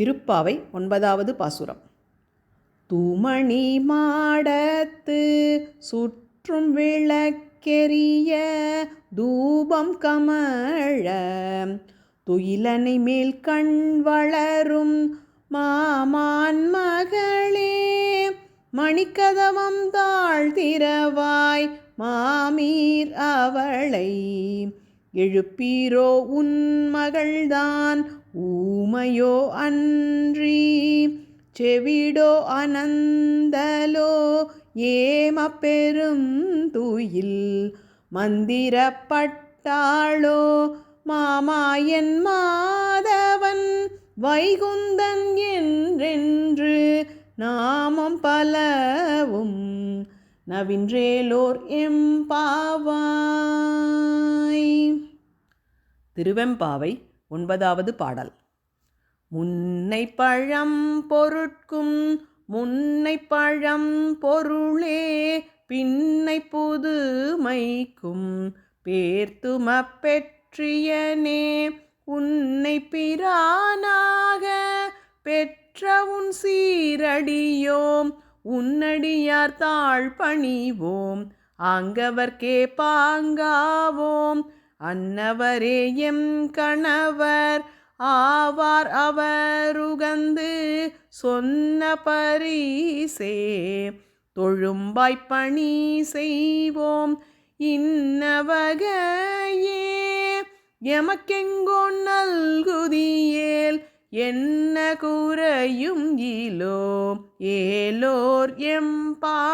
திருப்பாவை ஒன்பதாவது பாசுரம். தூமணி மாடத்து சுற்றும் விளக்கெரிய தூபம் கமழ துயிலனை மேல் கண் வளரும் மாமான் மகளே மணிக்கதவம் தாழ்த்திரவாய் மாமீர் அவளை. எழுப்பீரோ உன் மகள்தான் உமையோ அன்றி செவிடோ அனந்தலோ ஏம பெரும் துயில் மந்திரப்பட்டாளோ மாமாயன் மாதவன் வைகுந்தன் என்றென்று நாமம் பலவும் நவின்றேலோர் எம்பாவாய். திருவெம்பாவை ஒன்பதாவது பாடல். முன்னை பழம் பொருட்கும் முன்னை பழம் பொருளே பின்னை புதுமைக்கும் பேர்த்தும பெற்றியனே உன்னை பிரானாக பெற்ற உன் சீரடியோம் உன்னடியார் தாழ் பணிவோம் ஆங்கவர்க்கே பாங்காவோம் அன்னவரே எம் கணவர் ஆவார் அவருகந்து சொன்ன பரிசே. தொழும்பாய்ப்பணி செய்வோம் இன்னவகையே எமக்கெங்கோ நல்குதியேல் என்ன குறையும் இலோ ஏலோர் எம்பாவாய்